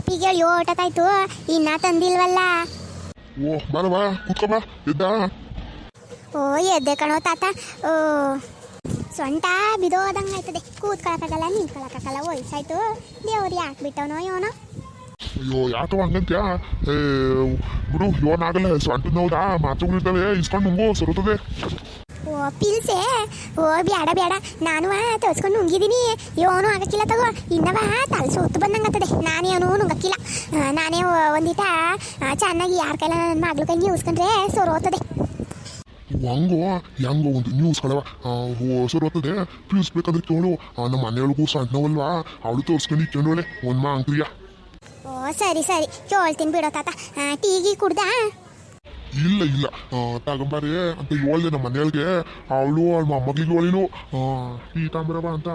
ಕಾಪಿಗೆ ಓಟತ್ತಾಯ್ತು ಇನ್ನ ತಂದಿಲ್ವಲ್ಲ? ಓ ಬಾರವ ಕೂತ್ಕೊಬ ಎದ್ದ. ಓ ಎದ್ದೆ ಕಣೋ ತಾತ. ಓ ಸೊಂಟ ಬಿದೋದಂಗೆ ಆಯ್ತದೆ. ಕೂತ್ಕೊಳಕ್ಕಾಗಲ್ಲ ನಿಂತ್ಕೊಳಕ್ಕಾಗಲ್ಲ ವಯಸ್ಸಾಯ್ತು. ದೇವ್ರು ಯಾಕೆ ಬಿಟ್ಟವನೋ ಇವನೋ? ಅಯ್ಯೋ ಯಾಕೋ ಹಂಗಂತ್ಯಾ? ಏ ಬಿಡು ಯೋನಾಗಲ್ಲ ಸೊಂಟದ ನೋವುದಾ? ಮಾತುಗಳಿರ್ತವೆ ಇಸ್ಕೊಂಡು ನುಂಗು ಸರುತ್ತದೆ ಪಿಲ್ಸೆ ಓ ಬ್ಯಾಡ ಬ್ಯಾಡ. ನಾನು ತೋರಿಸ್ಕೊಂಡು ನುಂಗಿದ್ದೀನಿ ಯೋನು ಆಗಕ್ಕಿಲ್ಲ ತಗೋ. ಇನ್ನವ ತಲೆ ಸೋತು ಬಂದಂಗತ್ತದೆ. ನಾನೇನು ನುಂಗಕ್ಕಿಲ್ಲ. ನಾನೇ ಒಂದಿತ ಒಂದಿಟ ಚೆನ್ನಾಗಿ ಯಾರ ಕೈಲ ನನ್ನ ಮಗ್ಳ ಕೈಗೆ ಉಸ್ಕೊಂಡ್ರೆ ಸೊರೋತದೆ ಹಂಗೋ ಹೆಂಗೋ ಒಂದು ನ್ಯೂಸ್ ಕಳವ ಸರುತ್ತದೆ ಪೀಳಿಸ್ಬೇಕಾದ್ರೆ ಕೇಳು. ನಮ್ಮ ಮನೆಯೊಳಗೂ ಸಣ್ಣವಲ್ವಾ ಅವಳು ತೋರಿಸ್ಕೊಂಡು ಇಕ್ಕೊಂಡೋಳೆ ಒಂದ್ ಮಾ ಅಂಕ್ರಿಯ. ಓ ಸರಿ ಸರಿ. ಕೇಳ್ತೀನಿ ಬಿಡೋ ತಾತ. ಟೀಗಿ ಕುಡ್ದ? ಇಲ್ಲ ಇಲ್ಲ. ತಗೊಂಬಾರಿ ಅಂತ ಹೇಳ್ದೆ ನಮ್ಮ ಮನೆಯವ್ರಿಗೆ ಅವಳು ಅವಳ ಮೊಮ್ಮಗಳಿಗೆ ಹೇಳಿಳು ಈ ತಾಮ್ರವ ಅಂತ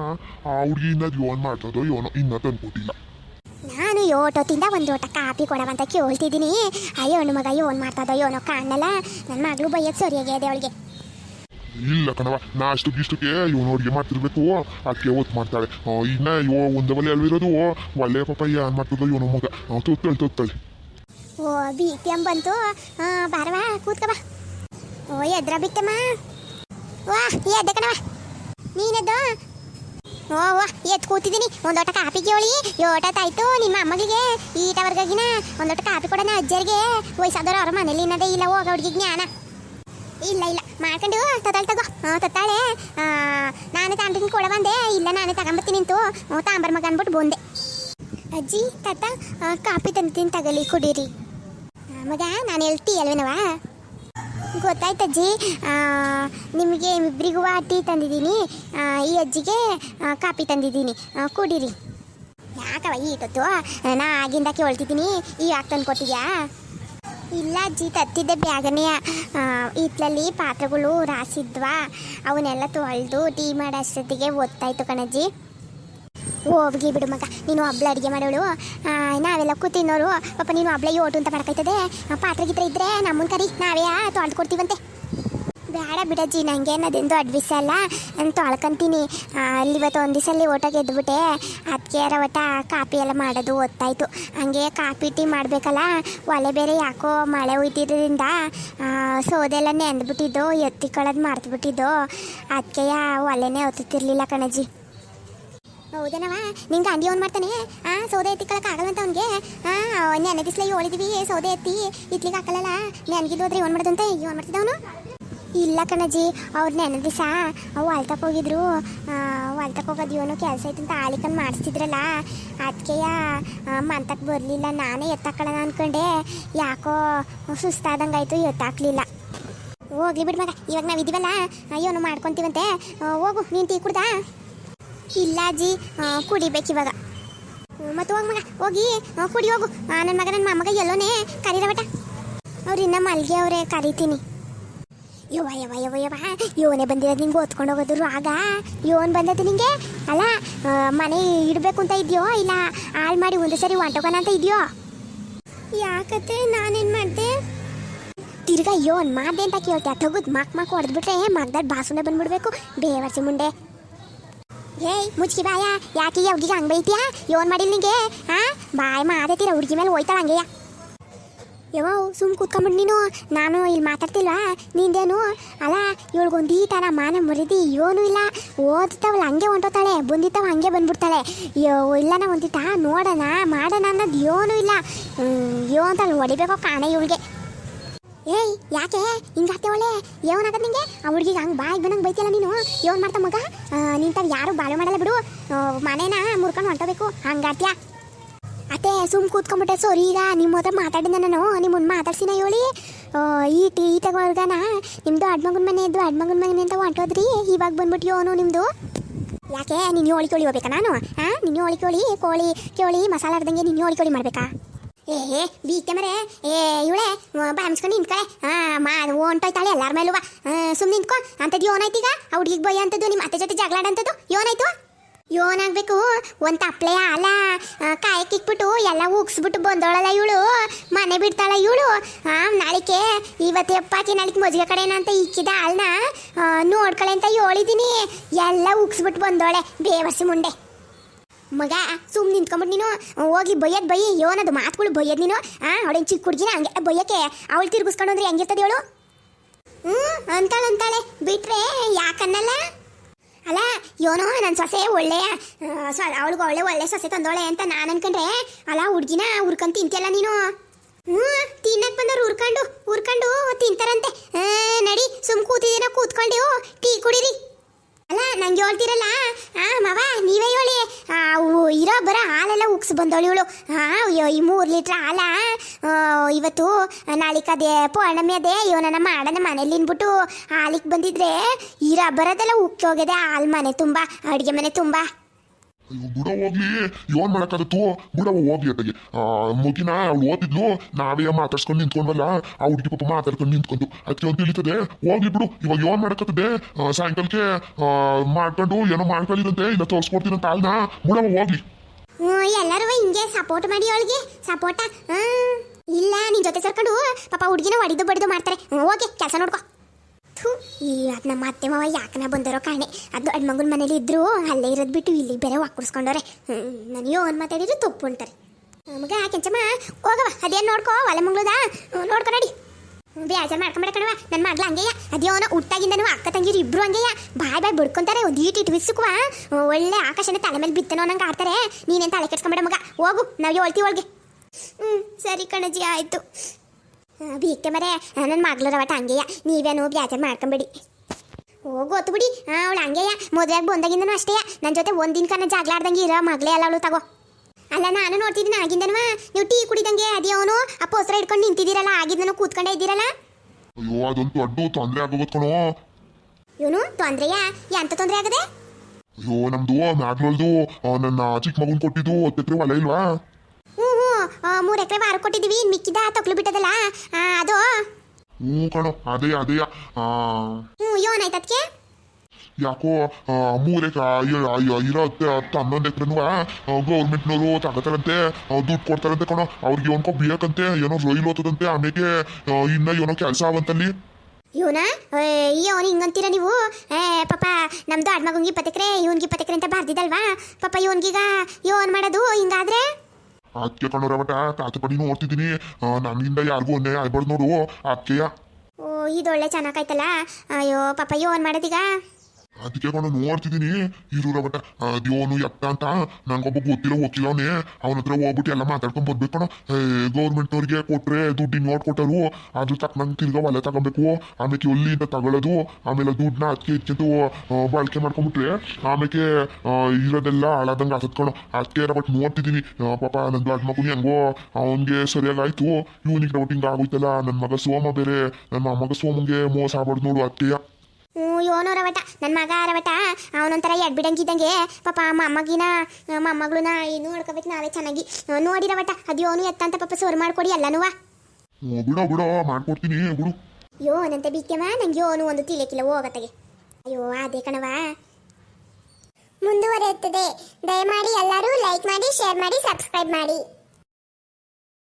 ಆ ಹುಡುಗಿಯಿಂದ ಯೋನ್ ಮಾಡ್ತದೋ ಯೋನೋ ಇನ್ನ ತಂದ್ಕೊಟ್ಟಿಲ್ಲ ನಾನು ಯೋಟೋತಿಂದ ಒಂದು ಲೋಟ ಕಾಪಿ ಕೊಡವಂತ ಕೇಳ್ತಿದ್ದೀನಿ. ಅಯ್ಯೋ ಹಣ್ಣು ಮಗ ಯೋನ್ ಮಾಡ್ತದೋ ಯೋನೋ ಕಾಣಲ್ಲ. ನನ್ನ ಮಗಳು ಬೈಯಕ್ಕೆ ಸರಿಯಾಗಿದೆ ಅವಳಿಗೆ. ಇಲ್ಲ ಕಣವ ನಾ ಅಷ್ಟು ಇಷ್ಟಕ್ಕೆ ಇವನು ಅಡುಗೆ ಮಾಡ್ತಿರ್ಬೇಕು. ಅದಕ್ಕೆ ಒತ್ತು ಮಾಡ್ತಾಳೆ. ಇನ್ನ ಇವ ಒಂದೇ ಬಲೆ ಅಲ್ವಿರೋದು ಒಳ್ಳೆ ಪಾಪ ಏನ್ ಮಾಡ್ತದೋ ಇವನು ಮಗ. ತೊತ್ತಳೆ ತೊತ್ತಳೆ ಓ ಬಿ ಪಿ ಎಂ ಬಂತು ಆ, ಬಾರವಾ ಕೂತ್ಕ ಬಾ. ಓ ಎದ್ರ ಬಿಟ್ಟಮ್ಮ? ವಾ ಎದ್ದ ಕಣವ ನೀನೆದ್ದು? ಓ ವಾ ಎದ್ದು ಕೂತಿದ್ದೀನಿ. ಒಂದೊಟ ಕಾಪಿ ಕೇಳಿ. ಯೋಟತ್ತಾಯ್ತು ನಿಮ್ಮ ಅಮ್ಮಗಳಿಗೆ ಈಟವರ್ಗಾಗಿನ ಒಂದೊಟ ಕಾಪಿ ಕೊಡೋಣ ಅಜ್ಜರಿಗೆ. ವಯಸ್ಸಾದವ್ರು ಅವ್ರ ಮನೇಲಿ ಇನ್ನದೇ ಇಲ್ಲ ಹೋಗ ಹುಡುಗಿ ಜ್ಞಾನ. ಇಲ್ಲ ಇಲ್ಲ. ಮಾಡ್ಕೊಂಡು ತಗೊಳ್ ತಗೋ. ತತ್ತಾಳೆ. ಆ, ನಾನು ತಾಂಬಿನ ಕೊಡ ಬಂದೆ ಇಲ್ಲ ನಾನು ತಗೊಂಬತ್ತೀನಿ ನಿಂತು. ತಾಂಬರ್ ಮಗ ಅಂದ್ಬಿಟ್ಟು ಬಂದೆ. ಅಜ್ಜಿ ತಾತ ಕಾಫಿ ತಂದಿದ್ದೀನಿ ತಗಲಿ ಕುಡೀರಿ. ಮಗ ನಾನು ಹೇಳ್ತಿ ಅಲ್ವೇನವ ಗೊತ್ತಾಯ್ತಜ್ಜಿ ನಿಮಗೆ ಇಬ್ಬರಿಗೂ ಟೀ ತಂದಿದ್ದೀನಿ. ಈ ಅಜ್ಜಿಗೆ ಕಾಪಿ ತಂದಿದ್ದೀನಿ. ಕುಡೀರಿ. ಯಾಕವ ತತ್ತು? ನಾ ಆಗಿಂದ ಕೇಳ್ತಿದ್ದೀನಿ. ಈ ಯಾಕೆ ತಂದು ಕೊಟ್ಟಿದ್ಯಾ ಇಲ್ಲ ಅಜ್ಜಿ, ತತ್ತಿದ್ದೆ ಬ್ಯಾಗನೇ ಈತ್ಲಲ್ಲಿ ಪಾತ್ರೆಗಳು ರಾಸಿದ್ವಾ. ಅವನ್ನೆಲ್ಲ ತೊಳೆದು ಟೀ ಮಾಡೋ ಅಷ್ಟೊತ್ತಿಗೆ ಕಣ ಕಣಜ್ಜಿ. ಹೋಗಿ ಬಿಡು ಮಗ. ನೀನು ಒಬ್ಳೆ ಅಡುಗೆ ಮಾಡೋಳು. ನಾವೆಲ್ಲ ಕೂತಿನೋರು. ಪಾಪ ನೀನು ಒಬ್ಳೇ ಓಟು ಅಂತ ಮಾಡ್ಕೈತದೆ ಪಾತ್ರೆ ಗಿತ್ರ ಇದ್ರೆ ನಮ್ಮನ್ನ ಕರಿ. ನಾವೇ ತೊಳೆದು ಕೊಡ್ತೀವಂತೆ ಬೇಡ ಬಿಡಜ್ಜಿ ನಂಗೇನದೆಂದು ಅಡ್ವಿಸ್ ಅಲ್ಲ ನಾನು ತೊಳ್ಕೊಂತೀನಿ. ಅಲ್ಲಿ ಇವತ್ತು ಒಂದು ದಿವಸಲ್ಲಿ ಓಟಾಗೆ ಎದ್ದುಬಿಟ್ಟೆ ಅದಕ್ಕೆ ಒಟ್ಟ ಕಾಪಿ ಎಲ್ಲ ಮಾಡೋದು ಓದ್ತಾಯಿತು ಹಂಗೆ ಕಾಪಿ ಟೀ ಮಾಡಬೇಕಲ್ಲ. ಒಲೆ ಬೇರೆ ಯಾಕೋ ಮಳೆ ಹುಯ್ತಿದ್ರಿಂದ ಸೋದೆಲ್ಲ ನೆಂದ್ಬಿಟ್ಟಿದ್ದು ಎತ್ತಿಕೊಳ್ಳೋದು ಮಾಡ್ತಿಬಿಟ್ಟಿದ್ದು. ಅದಕ್ಕೆ ಒಲೆನೇ ಒತ್ತುತ್ತಿರ್ಲಿಲ್ಲ ಕಣಜ್ಜಿ. ಹೌದೇನವ? ನಿಂಗೆ ಅಂಡಿ ಓನ್ ಮಾಡ್ತಾನೆ. ಆ, ಸೌದೆ ಎತ್ತಿಕ್ಕಳಕ್ಕೆ ಆಗಲ್ಲ ಅಂತ ಅವ್ನಿಗೆ? ಹಾಂ ನೆನೆ ದಿಸ್ಲ ಹೇಳಿದ್ವಿ, ಸೌದೆ ಎತ್ತಿ ಇತ್ಲಿಗೆ ಹಾಕಲ್ಲ ನೆನಗಿದ್ದು ಹೋದ್ರೆ ಏನು ಮಾಡ್ದಂತ? ಏನು ಮಾಡ್ತಿದ್ದ ಅವನು? ಇಲ್ಲ ಕಣಜ್ಜಿ, ಅವ್ರ ನೆನೆ ದಿವಸ ಅವು ಅಳ್ತಕ್ಕೆ ಹೋಗಿದ್ರು. ಹೊಲ್ತಕ್ಕೆ ಹೋಗೋದು ಇವನು ಕೆಲಸ ಐತೆ ಅಂತ ಆಳಿಕನ್ ಮಾಡಿಸ್ತಿದ್ರಲ್ಲ. ಅದಕ್ಕೆಯ ಮಂತಕ್ಕೆ ಬರಲಿಲ್ಲ. ನಾನೇ ಎತ್ತಾಕೊಳ್ಳೋಣ ಅಂದ್ಕೊಂಡೆ ಯಾಕೋ ಸುಸ್ತಾದಂಗೆ ಆಯಿತು, ಎತ್ತಾಕ್ಲಿಲ್ಲ. ಹೋಗ್ಲಿ ಬಿಡ್ ಮಗ, ಇವಾಗ ನಾವು ಇದೀವಲ್ಲ ಅಯ್ಯೋನು ಮಾಡ್ಕೊತೀವಂತೆ. ಹೋಗು, ನೀನು ಟೀ ಕುಡ್ದಾ? ಇಲ್ಲ ಅಜ್ಜಿ ಕುಡಿಬೇಕು ಇವಾಗ. ಮತ್ತು ಹೋಗ ಮಗ, ಹೋಗಿ ಕುಡಿ, ಹೋಗು. ನನ್ನ ಮಗ ನನ್ನ ಮಾಮಗ ಎಲ್ಲೋನೇ ಕರೀರ ಬಟ. ಅವ್ರು ಇನ್ನ ಮಲ್ಗೆ ಅವರೇ, ಕರಿತೀನಿ. ಯವ್ವ ಯವ್ವ ಯವ್ವ ಯವ್ವ. ಯೋನೇ ಬಂದಿರೋದು ನಿಂಗೆ ಓದ್ಕೊಂಡು ಹೋಗೋದ್ರು ಆಗ ಯೋನ್ ಬಂದದ್ದು ನಿಂಗೆ? ಅಲ್ಲ ಮನೆ ಇಡಬೇಕು ಅಂತ ಇದೆಯೋ, ಇಲ್ಲ ಹಾಳು ಮಾಡಿ ಒಂದು ಸರಿ ಒಂಟೋಗೋಣ ಅಂತ ಇದೆಯೋ? ಯಾಕತ್ತೆ, ನಾನೇನು ಮಾಡಿದೆ? ತಿರ್ಗಾ ಯೋನ್ ಮಾಡ್ದೆ ಅಂತ ಕೇಳ್ತೆ ತಗದ್ ಮಾಕ್ ಮಾಕ್ ಹೊಡೆದ್ಬಿಟ್ರೆ ಮಗ್ದಾಡ್ ಬಾಸುನೆ ಬಂದ್ಬಿಡ್ಬೇಕು. ಬೇವರ್ಸಿ ಮುಂಡೆ. ಏಯ್, ಮುಚ್ಕಿ ಬಾಯ. ಯಾಕೆ ಈ ಹುಡುಗಿಗೆ ಹಂಗೆ ಯೋನ್ ಮಾಡಿಲ್ಲ ನಿಂಗೆ ಹಾ ಬಾಯ್ ಮಾತೈತೀರ ಹುಡುಗಿ ಮೇಲೆ ಹೋಯ್ತಾಳ ಹಂಗೆಯ? ಯವ್ವ, ಸುಮ್ ಕೂತ್ಕೊಂಬಿಡ್ ನೀನು. ನಾನು ಇಲ್ಲಿ ಮಾತಾಡ್ತಿಲ್ವಾ? ನಿಂದೇನು? ಅಲ್ಲ ಇವಳಿಗೊಂದು ಈ ಥರ ಮಾನ ಮುರಿದಿ ಯೋನು ಇಲ್ಲ. ಓದ್ತಾವಲ್ಲ ಹಂಗೆ ಹೊಂಟೋತಾಳೆ ಬಂದಿತ್ತಾವ ಹಂಗೆ ಬಂದ್ಬಿಡ್ತಾಳೆ. ಯೋ, ಇಲ್ಲನ ಒಂದಿಟ ನೋಡೋಣ, ಮಾಡೋಣ ಅನ್ನೋದು ಯೋನು ಇಲ್ಲ. ಯೋ ಅಂತ ಹೊಡಿಬೇಕೋ ಕಾಣೆ ಇವಳಿಗೆ. ಯಾಕೆ? ಹಿಂಗಾಗ್ತೆ ಒಳ್ಳೆ? ಏನಾಗದ್ ನಿಂಗೆ? ಆ ಹುಡುಗಿಗೆ ಹಂಗೆ ಬಾಯ್ ಬಂದಂಗೆ ಬೈತಿಯಲ್ಲ ನೀನು? ಏನ್ ಮಾಡ್ತಾ ಮಗ? ನಿಂತಾಗ ಯಾರು ಬಾಳೆ ಮಾಡಲ್ಲ ಬಿಡು. ಮನೇನ ಮುರ್ಕೊಂಡು ಹೊಂಟೋಬೇಕು ಹಂಗಾಡ್ತೀಯ ಅತ್ತೆ, ಸುಮ್ ಕೂತ್ಕೊಂಡ್ಬಿಟ್ಟೆ ಸೋರಿ, ಈಗ ನಿಮ್ಮ ಹತ್ರ ಮಾತಾಡಿದ ನಾನು. ನಿಮ್ಮನ್ನ ಮಾತಾಡ್ಸಿನ ಹೇಳಿ. ಈ ಟೀ ತಗೊಳ್ಗನ? ನಿಮ್ದು ಅಡ್ಮಗನ್ ಮನೆ ಇದ್ದು ಅಡ್ಮಗನ್ ಮನೆ ಅಂತ ಹೊಂಟೋದ್ರಿ. ಇವಾಗ ಬಂದ್ಬಿಟ್ಟು ನಿಮ್ದು? ಯಾಕೆ? ನೀನು ಹೋಳಿ ಕೋಳಿ ಹೋಗ್ಬೇಕಾ ನಾನು? ಹಾ ನಿನ್ನೆ ಹೋಳಿ ಕೋಳಿ ಕೋಳಿ ಕೋಳಿ ಮಸಾಲ ಅರ್ದಂಗೆ ನಿನ್ನೆ ಹೋಳಿ ಕೋಳಿ ಮಾಡ್ಬೇಕಾ? ಏ ಬೀಕೆ ಮರೆ. ಏ, ಇವಳೆ ಬಾ ನಿಂತ್ಕಳೆ ಹಾ ಮಾ ಹೊಂಟೋಯ್ತಾಳೆ, ಎಲ್ಲಾರ ಮೇಲೂ ಸುಮ್ಮನೆ ನಿಂತ್ಕೊ. ಅಂಥದ್ದು ಯೋನಾಯ್ತೀಗ ಆ ಹುಡುಗಿಗೆ ಬೈ ಅಂತದ್ದು ನಿಮ್ಮ ಅತ್ತೆ ಜೊತೆ ಜಗಳಾಡಂಥದ್ದು? ಯೋನಾಯ್ತು? ಯೋನಾಗ್ಬೇಕು. ಒಂದು ತಪ್ಲೆ ಅಲ್ಲ ಕಾಯಕ್ಕಿಕ್ಬಿಟ್ಟು ಎಲ್ಲ ಉಗ್ಸ್ಬಿಟ್ಟು ಬಂದೋಳಲ್ಲ ಇವಳು. ಮನೆ ಬಿಡ್ತಾಳ ಇವಳು. ನಾಳಿಕೆ ಇವತ್ತು ಎಪ್ಪಾಕಿ ನಾಳಿಕೆ ಮಜ್ಗೆ ಕಡೆನ ಅಂತ ಇಕ್ಕಿದ ಆಳ್ನಾ ನೋಡ್ಕಳೆ ಅಂತ ಹೇಳಿದೀನಿ ಎಲ್ಲ ಉಗ್ಸ್ಬಿಟ್ಟು ಬಂದೋಳೆ ಬೇವರ್ಸಿ ಮುಂಡೆ. ಮಗ, ಸುಮ್ ನಿಂತ್ಕೊಂಬಿಟ್ಟು ನೀನು. ಹೋಗಿ ಬೈಯದ್ ಬೈ ಯೋನದು ಮಾತುಗಳು ಬಯ್ಯದ್ ನೀನು. ಆ, ಅವಳೇನು ಚಿಕ್ಕ ಹುಡುಗಿನ ಹಂಗೆ ಬೈಯಕ್ಕೆ ಅವಳು ತಿರುಗಿಸ್ಕೊಂಡು ಅಂದ್ರೆ ಹೆಂಗಿರ್ತದೆ ಅವಳು ಹ್ಞೂ ಅಂತಾಳೆ ಅಂತಾಳೆ. ಬಿಟ್ರೆ ಯಾಕನ್ನಲ್ಲ? ಅಲ್ಲ, ಯೋನೋ ನನ್ನ ಸೊಸೆ ಒಳ್ಳೆಯ ಅವಳಿಗೆ ಒಳ್ಳೆ ಒಳ್ಳೆ ಸೊಸೆ ತಂದೋಳೆ ಅಂತ ನಾನು ಅನ್ಕೊಂಡ್ರೆ, ಅಲ್ಲ, ಹುಡುಗಿನ ಹುರ್ಕೊಂಡು ತಿಂತಿಯಲ್ಲ ನೀನು? ಹ್ಞೂ ತಿನ್ನಕ್ ಬಂದವ್ರು ಹುರ್ಕೊಂಡು ಹುರ್ಕೊಂಡು ತಿಂತಾರಂತೆ. ನಡಿ, ಸುಮ್ ಕೂತಿದ್ದೀನ ಕೂತ್ಕೊಂಡು ಟೀ ಕುಡೀರಿ. ನಂಗೆ ಹೇಳ್ತಿರಲ್ಲ? ಆ ಮವ ನೀವೇ ಹೇಳಿ. ಆ, ಇರೋ ಬರ ಹಾಲೆಲ್ಲ ಉಕ್ಸ್ ಬಂದವಳು ಇವಳು. ಅಯ್ಯೋ ಈ ಮೂರು ಲೀಟ್ರ್ ಹಾಲ ಇವತ್ತು ನಾಳಿಕ ಅದೇ ಪೌರ್ಣಮಿ ಅದೇ ಅಯ್ಯೋ ನನ್ನ ಮಾಡನ ಮನೇಲಿ ಇನ್ಬಿಟ್ಟು ಹಾಲಿಗೆ ಬಂದಿದ್ರೆ ಇರೋ ಬರದೆಲ್ಲ ಉಕ್ಕಿ ಹೋಗಿದೆ. ಹಾಲು ಮನೆ ತುಂಬ ಅಡುಗೆ ಮನೆ ತುಂಬ. ಬುಡ ಹೋಗ್ಲಿ. ಏನ್ ಮಾಡಕ್ಕಾಗತ್ತು? ಬುಡ ಹೋಗ್ಲಿ ಅತ್ತಗೆ ಮುಗಿನ? ಅವ್ಳು ಓದಿದ್ಲು ನಾವೇ ಮಾತಾಡ್ಸ್ಕೊಂಡು ನಿಂತ್ಕೊಂಡ್ವಲ್ಲ? ಆ ಹುಡುಗಿ ಪಾಪ ಮಾತಾಡ್ಕೊಂಡು ನಿಂತ್ಕೊಂಡು. ಅದಕ್ಕೆ ಒಂದು ತಿಳಿತದೆ? ಹೋಗ್ಲಿ ಬಿಡು. ಇವಾಗ ಏನ್ ಮಾಡಕತ್ತದೆ ಸಾಯಂಕಾಲಕ್ಕೆ ಮಾಡ್ಕೊಂಡು ಏನೋ ಮಾಡ್ಕೊಂಡಿರಂತೆ ಇಲ್ಲ ತೋರ್ಸ್ಕೊಡ್ತೀರಂತ ಅಲ್ನಾ ಬುಡ ಹೋಗ್ಲಿ. ಎಲ್ಲರೂ ಹಿಂಗೆ ಸಪೋರ್ಟ್ ಮಾಡಿ ಅವಳಿಗೆ. ಸಪೋರ್ಟ ಇಲ್ಲ, ನಿನ್ ಜೊತೆ ಸರ್ಕೊಂಡು ಪಾಪ ಹುಡುಗಿನ ಹೊಡಿದು ಬಡಿದು ಮಾಡ್ತಾರೆ. ಓಕೆ ಕೆಲಸ ನೋಡ್ಕೊ. ಥೂ, ಈ ಅದು ನಮ್ಮ ಅತ್ತೆ ಮಾವ ಯಾಕನ ಬಂದಿರೋ ಕಾಣೆ. ಅದು ಅಡ್ ಮಗನ ಮನೇಲಿ ಇದ್ರು ಅಲ್ಲೇ ಇರೋದು ಬಿಟ್ಟು ಇಲ್ಲಿ ಬೇರೆ ವಾಕುಡ್ಸ್ಕೊಂಡವ್ರೆ ನನಗೆ ಅವ್ನು ಮಾತಾಡಿದ್ರೆ ತಪ್ಪು ಅಂತಾರೆ. ಮಗ, ಕೆಂಚಮ್ಮ ಹೋಗವ ಅದೇನು ನೋಡ್ಕೋ ಒಲೆ ಮಂಗ್ಳದ ನೋಡ್ಕೊ ನಡಿ. ಬೇಜಾರು ಮಾಡ್ಕೊಂಬೇಡ ಕಣವ ನನ್ನ ಮಗ್ಳ ಹಂಗೆಯ. ಅದೇವನ ಹುಟ್ಟಾಗಿಂದನು ಅಕ್ಕ ತಂಗಿರು ಇಬ್ರು ಹಂಗೆಯ. ಬಾಯ್ ಬಾಯ್ ಬಿಡ್ಕೊಂತಾರೆ, ಒಂದು ಈಟ್ ಇಟ್ಟು ಒಳ್ಳೆ ಆಕಾಶನ ತಲೆ ಮೇಲೆ ಬಿತ್ತನೋ ನಂಗೆ ಆಡ್ತಾರೆ. ನೀನೇನು ತಲೆ ಕೆಡ್ಸ್ಕೊಂಬೇಡ ಮಗ, ಹೋಗು, ನಾವು ಹೇಳ್ತೀವಿ ಒಳಗೆ ಹ್ಞೂ ಸರಿ ಕಣಜಿ ಆಯಿತು. ಬೀಕ್ತೆ ಮರೆ ನನ್ನ ಮಗ್ಳು ರವಟ ಹಂಗೆಯ ನೀವೇನು ಬ್ಯಾಜರ್ ಮಾಡ್ಕೊಂಬಿಡಿ. ಓ ಗೊತ್ತು ಬಿಡಿ. ಅವಳು ಹಂಗೆಯ ಮದುವೆಗೆ ಬಂದಾಗಿಂದನೂ ಅಷ್ಟೇ ನನ್ನ ಜೊತೆ ಒಂದಿನ ಕನ್ನ ಜಾಗ್ಲಾಡ್ದಂಗೆ ಇರೋ ಮಗಳೇ ಅಲ್ಲ ಅವಳು ತಗೋ. ಅಲ್ಲ ನಾನು ನೋಡ್ತಿದ್ದೀನಿ ಆಗಿಂದನವ ನೀವು ಟೀ ಕುಡಿದಂಗೆ ಅದೇವನು ಆ ಹೊಸರ ಹಿಡ್ಕೊಂಡು ನಿಂತಿದ್ದೀರಲ್ಲ ಆಗಿದ್ದನು ಕೂತ್ಕೊಂಡೇ ಇದ್ದೀರಲ್ಲ? ಅಯ್ಯೋ ಅದೊಂದು ದೊಡ್ಡ ತೊಂದರೆ ಆಗೋಗೋದ್ ಕಣೋ. ಇವನು ತೊಂದ್ರೆಯಾ? ಎಂತ ತೊಂದರೆ ಆಗದೆ? ಅಯ್ಯೋ ನಮ್ದು ಮ್ಯಾಗ್ನೋಲ್ದು ನನ್ನ ಚಿಕ್ಕ ಮಗುನ್ ಕೊಟ್ಟಿದ್ದು ಹತ್ತತ್ರ ಹೊಲ ಇಲ್ವಾ? ಮೂರು ಎಕರೆ ವಾರ ಕೊಟ್ಟಿದೀವಿ ಇನ್ ಮಿಕ್ಕಿದ ತಕ್ಲು ಬಿಟ್ಟದಲ್ಲ? ಅದು? ಹ್ಞೂ ಕಣೋ ಅದೇ ಅದೇ ಹ್ಞೂ ಏನಾಯ್ತು ಅದಕ್ಕೆ? ಯಾಕೋ ಮೂರ್ ಇರೋ ಹತ್ತು ಹತ್ತು ಹನ್ನೊಂದು ಎಕರೆನೂ ಗೌರ್ಮೆಂಟ್ನವರು ತಗತಾರಂತೆ ದುಡ್ಡು ಕೊಡ್ತಾರಂತೆ ಕಣೋ ಅವ್ರಿಗೆ ಏನಕೋ ಬೇಕಂತೆ ಏನೋ ರೈಲ್ ಹೋಗ್ತದಂತೆ ಆಮೇಲೆ ಇನ್ನ ಏನೋ ಕೆಲಸ ಅವಂತಲ್ಲಿ ಇವನ? ಇವನು ಹಿಂಗಂತೀರ ನೀವು? ಏ ಪಾಪ ನಮ್ದು ಅಡ್ಮಗಂಗೆ ಇಪ್ಪತ್ತು ಎಕರೆ ಇವನ್ಗೆ ಇಪ್ಪತ್ತು ಎಕರೆ ಅಂತ ಬರ್ದಿದ್ದಲ್ವಾ ಪಾಪ ಇವನ್ಗೀಗ ಇವನ್ ಮಾಡೋದು? ಹಿಂಗಾದ್ರೆ? ಅದಕ್ಕೆ ಕಣೋರವಟ ತಾತ ಕಡೆ ನೋಡ್ತಿದ್ದೀನಿ. ನನ್ನಿಂದ ಯಾರಿಗೂ ಅನ್ಯಾಯ ಆಗ್ಬಾರ್ದು ನೋಡು ಆಕೆಯ ಓ ಇದೊಳ್ಳೆ ಚೆನ್ನಾಗಾಯ್ತಲ್ಲ ಅಯ್ಯೋ, ಪಾಪ ಯೋನ್ ಮಾಡೋದೀಗ? ಅದಕ್ಕೆ ಕಣ ನೋಡ್ತಿದ್ದೀನಿ ಇರೂರವಟ ದೇವನು ಎತ್ತ ಅಂತ. ನಂಗೊಬ್ಬ ಗೊತ್ತಿರೋ ವಕೀಲ ಅವನೇ. ಹತ್ರ ಹೋಗ್ಬಿಟ್ಟು ಎಲ್ಲ ಮಾತಾಡ್ಕೊಂಡ್ ಬರ್ಬೇಕು ಕಣ. ಗೌರ್ಮೆಂಟ್ನವ್ರಿಗೆ ಕೊಟ್ರೆ ದುಡ್ಡು ನೋಟ್ ಕೊಟ್ಟರು. ಅದ್ರ ತಕ್ಕನಂಗೆ ತಿರ್ಗ ಹೊಲ ತಗೊಬೇಕು. ಆಮೇಲೆ ಎಲ್ಲಿಂದ ತಗೊಳ್ಳೋದು ಆಮೇಲೆ ದುಡ್ಡನ್ನ ಅದಕ್ಕೆ ಇಚ್ಚಿದ್ದು ಬಳಕೆ ಮಾಡ್ಕೊಂಡ್ಬಿಟ್ರೆ ಆಮೇಲೆ ಇರೋದೆಲ್ಲ ಹಾಳಾದಂಗೆ ಆಗತ್ ಕಣ. ಅದಕ್ಕೆ ಬಟ್ ನೋಡ್ತಿದ್ದೀನಿ. ಪಾಪ ನನ್ನ ದೊಡ್ಡ ಮಗುನಿ ಹೆಂಗೋ, ಅವನಿಗೆ ಸರಿಯಾಗಾಯ್ತು. ಇವನಿಗೆ ರೌಟ್ ಹಿಂಗೆ ಆಗೋಯ್ತಲ್ಲ. ನನ್ನ ಮಗ ಸೋಮ ಬೇರೆ. ನನ್ನ ಮಗ ಸೋಮಂಗೆ ಮೋಸ ಆಗ್ಬಾರ್ದು ನೋಡು ಅದಕ್ಕೆ ಹ್ಞೂ ಯೋನೋ ರವಟ ನನ್ನ ಮಗ ರವಟ ಅವನೊಂಥರ ಎಡ್ಬಿಡಂಗಿದ್ದಂಗೆ ಪಾಪ ಮೊಮ್ಮಗಿನ ಮೊಮ್ಮಗಳನ್ನ ಏನು ನೋಡ್ಕೋಬೇಕು ನಾವೇ ಚೆನ್ನಾಗಿ. ನೋಡಿ ರವಟ ಅದು ಯೋನು ಎತ್ತಂತ ಪಾಪ ಸೋರ್ ಮಾಡ್ಕೊಡಿ ಎಲ್ಲನೂ ಬಿಡೋ ಬಿಡೋ ಮಾಡ್ಕೊಡ್ತೀನಿ ಬಿಡು. ಯೋನಂತೆ ಬಿಕ್ಕಮ್ಮ ನಂಗೆ ಯೋನು ಒಂದು ತಿಳಿಯಕ್ಕಿಲ್ಲ ಹೋಗತ್ತಗೆ. ಅಯ್ಯೋ ಅದೇ ಕಣವ ಮುಂದುವರೆಯುತ್ತದೆ. ದಯಮಾಡಿ ಎಲ್ಲರೂ ಲೈಕ್ ಮಾಡಿ ಶೇರ್ ಮಾಡಿ ಸಬ್ಸ್ಕ್ರೈಬ್ ಮಾಡಿ.